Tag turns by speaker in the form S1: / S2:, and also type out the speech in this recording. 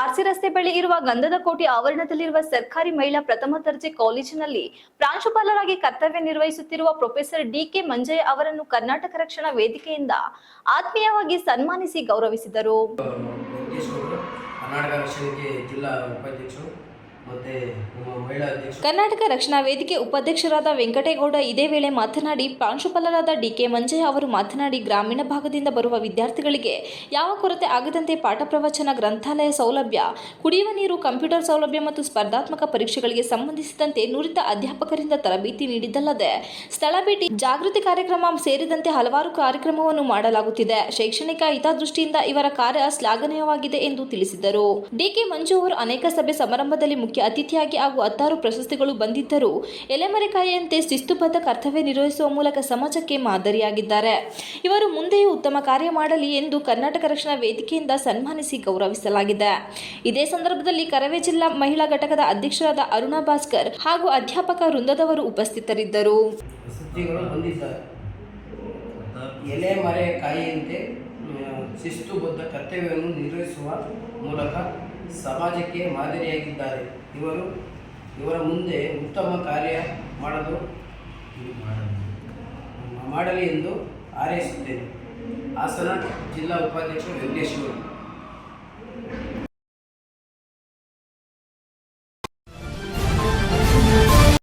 S1: RC ರಸ್ತೆ ಬಳಿ ಇರುವ ಗಂಧದ ಕೋಟೆ ಆವರಣದಲ್ಲಿರುವ ಸರ್ಕಾರಿ ಮಹಿಳಾ ಪ್ರಥಮ ದರ್ಜೆ ಕಾಲೇಜಿನಲ್ಲಿ ಪ್ರಾಂಶುಪಾಲರಾಗಿ ಕರ್ತವ್ಯ ನಿರ್ವಹಿಸುತ್ತಿರುವ ಪ್ರೊಫೆಸರ್ ಡಿಕೆ ಮಂಜಯ್ಯ ಅವರನ್ನು ಕರ್ನಾಟಕ ರಕ್ಷಣಾ ವೇದಿಕೆಯಿಂದ ಆತ್ಮೀಯವಾಗಿ ಸನ್ಮಾನಿಸಿ ಗೌರವಿಸಿದರು.
S2: ಜಿಲ್ಲಾ ಉಪಾಧ್ಯಕ್ಷರು
S1: ಕರ್ನಾಟಕ ರಕ್ಷಣಾ ವೇದಿಕೆ ಉಪಾಧ್ಯಕ್ಷರಾದ ವೆಂಕಟೇಗೌಡ ಇದೇ ವೇಳೆ ಮಾತನಾಡಿ ಪ್ರಾಂಶುಪಾಲರಾದ ಡಿಕೆ ಮಂಜಯ್ಯ ಅವರು ಮಾತನಾಡಿ ಗ್ರಾಮೀಣ ಭಾಗದಿಂದ ಬರುವ ವಿದ್ಯಾರ್ಥಿಗಳಿಗೆ ಯಾವ ಕೊರತೆ ಆಗದಂತೆ ಪಾಠ ಪ್ರವಚನ, ಗ್ರಂಥಾಲಯ ಸೌಲಭ್ಯ, ಕುಡಿಯುವ ನೀರು, ಕಂಪ್ಯೂಟರ್ ಸೌಲಭ್ಯ ಮತ್ತು ಸ್ಪರ್ಧಾತ್ಮಕ ಪರೀಕ್ಷೆಗಳಿಗೆ ಸಂಬಂಧಿಸಿದಂತೆ ನುರಿತ ಅಧ್ಯಾಪಕರಿಂದ ತರಬೇತಿ ನೀಡಿದ್ದಲ್ಲದೆ ಸ್ಥಳ ಭೇಟಿ, ಜಾಗೃತಿ ಕಾರ್ಯಕ್ರಮ ಸೇರಿದಂತೆ ಹಲವಾರು ಕಾರ್ಯಕ್ರಮವನ್ನು ಮಾಡಲಾಗುತ್ತಿದೆ. ಶೈಕ್ಷಣಿಕ ಹಿತದೃಷ್ಟಿಯಿಂದ ಇವರ ಕಾರ್ಯ ಶ್ಲಾಘನೀಯವಾಗಿದೆ ಎಂದು ತಿಳಿಸಿದರು. ಡಿಕೆ ಮಂಜು ಅವರು ಅನೇಕ ಸಭೆ ಸಮಾರಂಭದಲ್ಲಿ ಮುಖ್ಯ ಅತಿಥಿಯಾಗಿ ಹಾಗೂ ಹತ್ತಾರು ಪ್ರಶಸ್ತಿಗಳು ಬಂದಿದ್ದರೂ ಎಲೆಮರೆಕಾಯಿಯಂತೆ ಶಿಸ್ತುಬದ್ಧ ಕರ್ತವ್ಯ ನಿರ್ವಹಿಸುವ ಮೂಲಕ ಸಮಾಜಕ್ಕೆ ಮಾದರಿಯಾಗಿದ್ದಾರೆ. ಇವರು ಮುಂದೆಯೂ ಉತ್ತಮ ಕಾರ್ಯ ಮಾಡಲಿ ಎಂದು ಕರ್ನಾಟಕ ರಕ್ಷಣಾ ವೇದಿಕೆಯಿಂದ ಸನ್ಮಾನಿಸಿ ಗೌರವಿಸಲಾಗಿದೆ. ಇದೇ ಸಂದರ್ಭದಲ್ಲಿ ಕರವೇ ಜಿಲ್ಲಾ ಮಹಿಳಾ ಘಟಕದ ಅಧ್ಯಕ್ಷರಾದ ಅರುಣಾ ಭಾಸ್ಕರ್ ಹಾಗೂ ಅಧ್ಯಾಪಕ ವೃಂದದವರು ಉಪಸ್ಥಿತರಿದ್ದರು.
S2: ಎಲೆ ಮರೆ ಕಾಯಿಯಂತೆ ಶಿಸ್ತುಬದ್ಧ ಕರ್ತವ್ಯವನ್ನು ನಿರ್ವಹಿಸುವ ಮೂಲಕ ಸಮಾಜಕ್ಕೆ ಮಾದರಿಯಾಗಿದ್ದಾರೆ. ಇವರು ಇವರ ಮುಂದೆ ಉತ್ತಮ ಕಾರ್ಯ ಮಾಡಲು ಮಾಡಲಿ ಎಂದು ಹಾರೈಸುತ್ತೇನೆ. ಹಾಸನ ಜಿಲ್ಲಾ ಉಪಾಧ್ಯಕ್ಷ ವೆಂಕಟೇಶ್ವರು.